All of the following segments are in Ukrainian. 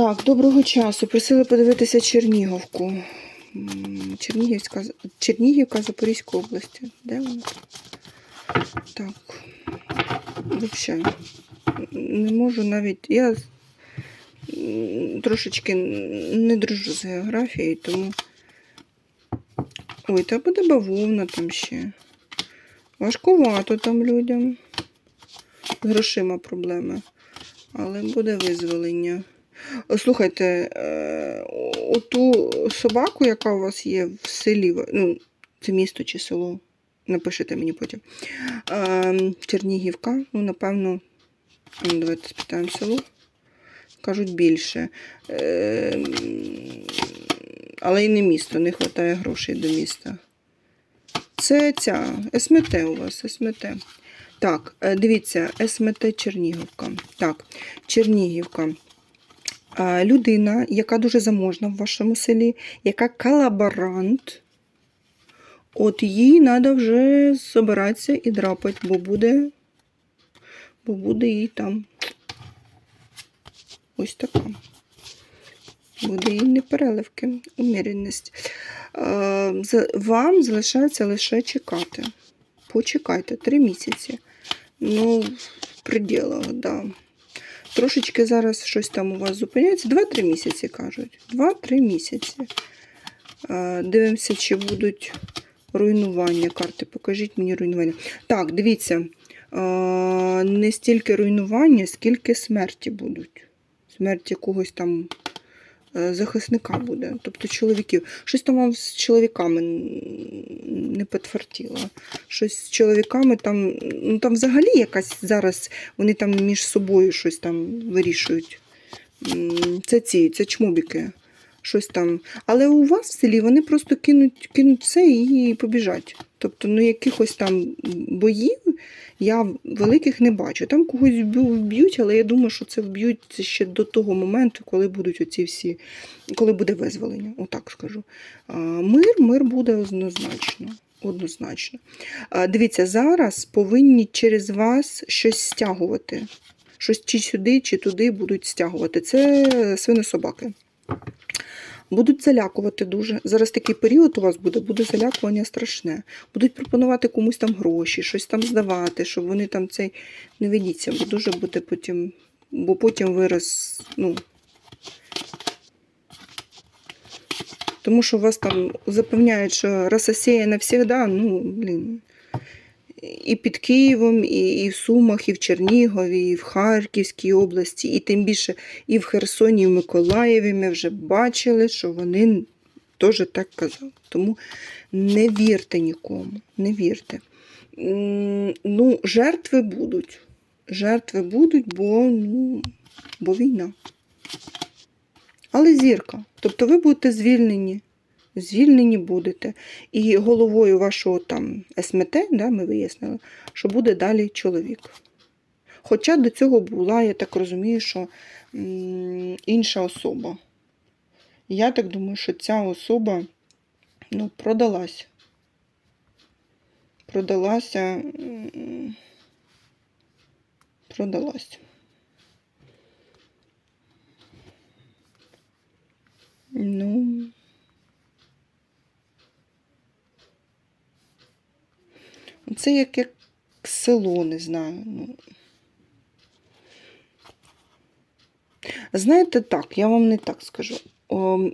Так, доброго часу. Просили подивитися Черніговку. Чернігівська, Чернігівка Запорізької області. Де вона? Так. Взагалі. Не можу навіть. Я трошечки не дружу з географією, тому. Ой, та буде бавовна там ще. Важкувато там людям. З грошима проблеми. Але буде визволення. Слухайте, е, оту собаку, яка у вас є в селі, ну, це місто чи село, напишите мені потім. Е, Чернігівка, ну, напевно, ну, давайте спитаємо село. Кажуть більше. Е, але і не місто, не вистачає грошей до міста. Це ця СМТ у вас, СМТ. Так, е, дивіться, СМТ Чернігівка. Так, Чернігівка. Людина, яка дуже заможна в вашому селі, яка колаборант, от їй треба вже збиратися і драпати, бо буде, бо буде їй там ось така. Буде їй непереливки, уміряність. Е, Вам залишається лише чекати. Почекайте, три місяці. Ну, в пределах, да. Трошечки зараз щось там у вас зупиняється. Два-три місяці кажуть. Два-три місяці. Е, Дивимося, чи будуть руйнування. Карти, покажіть мені руйнування. Так, дивіться. е, Не стільки руйнування, скільки смерті будуть. Смерть якогось там захисника буде, тобто чоловіків. Щось там з чоловіками не підтверділо. Щось з чоловіками там, ну там взагалі якась зараз вони там між собою щось там вирішують. Це ці, це чмобіки. Щось там. Але у вас в селі вони просто кинуть, кинуть все і побіжать. Тобто, ну якихось там боїв я великих не бачу. Там когось вб'ють, але я думаю, що це вб'ють ще до того моменту, коли будуть оці всі, коли буде визволення, отак скажу. Мир, мир буде однозначно. Однозначно. Дивіться, зараз повинні через вас щось стягувати. Щось чи сюди, чи туди будуть стягувати. Це свинособаки. Будуть залякувати дуже. Зараз такий період у вас буде, буде залякування страшне. Будуть пропонувати комусь там гроші, щось там здавати, щоб вони там цей не ведіться, бо дуже буде потім, бо потім вираз, ну. Тому що вас там запевняють, що Рососія навсегда, ну, блін. І під Києвом, і, і в Сумах, і в Чернігові, і в Харківській області, і тим більше і в Херсоні, і в Миколаєві ми вже бачили, що вони теж так казали. Тому не вірте нікому, не вірте. Ну, жертви будуть. Жертви будуть, бо, ну, бо війна. Але зірка. Тобто ви будете звільнені. Звільнені будете. І головою вашого там СМТ, да, ми вияснили, що буде далі чоловік. Хоча до цього була, я так розумію, що інша особа. Я так думаю, що ця особа ну, продалась. Продалася. Продалась. Ну. Це як, як село, не знаю. Ну. Знаєте, так, я вам не так скажу. О,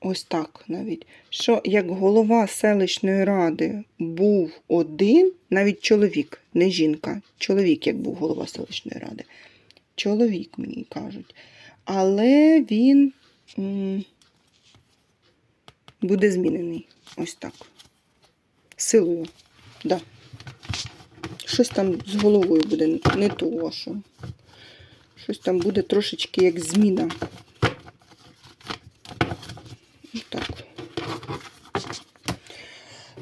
ось так навіть. Що як голова селищної ради був один, навіть чоловік, не жінка, чоловік, як був голова селищної ради. Чоловік, мені кажуть. Але він м, буде змінений. Ось так. Силою. Да. Щось там з головою буде, не то вашу. Щось там буде трошечки як зміна. Так.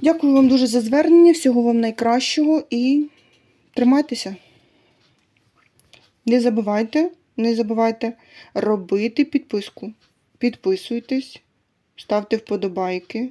Дякую вам дуже за звернення. Всього вам найкращого і тримайтеся. Не забувайте, не забувайте робити підписку. Підписуйтесь, ставте вподобайки.